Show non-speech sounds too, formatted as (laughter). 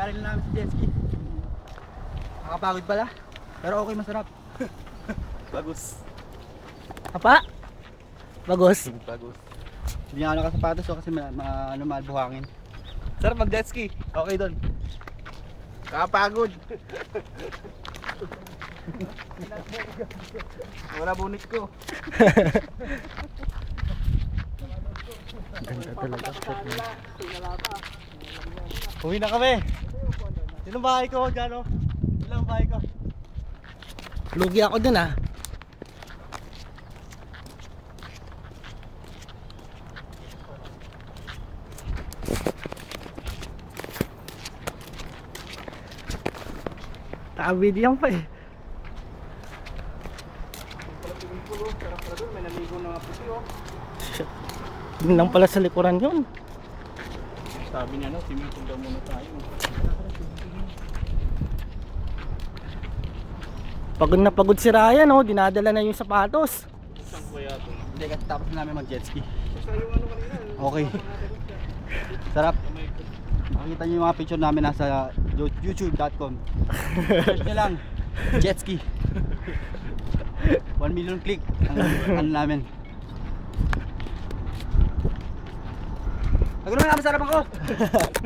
Galing na namin sa jet ski. Nakakapagod pala. Pero okay, masarap. (laughs) Bagus. Apa? Bagos. Bagus. Hindi nga ako nakasapatos so, kasi ma, ma, ano, mahal buhangin. Sarap mag jet ski. Okay doon. Kakapagod. (laughs) Wala bunit ko. Ganda talaga. Uwi na kami. Sinong bahay ko? Gano? Ilang bahay ko? Lugi ako dun ah. Naka-video pa eh. Oh. Yun lang pala sa likuran yun. Sabi niya no, pool daw muna tayo. Pagod na pagod si Ryan oh, dinadala na yung sapatos. Saan ko kaya to? Hindi kasi tapos na namin mag jet ski. Ano. Okay. Sarap. Makikita niyo yung mga picture namin nasa yo- youtube.com. Search nyo lang. Jet ski. 1 million click ang ano namin. Pag naman namin sarap ako.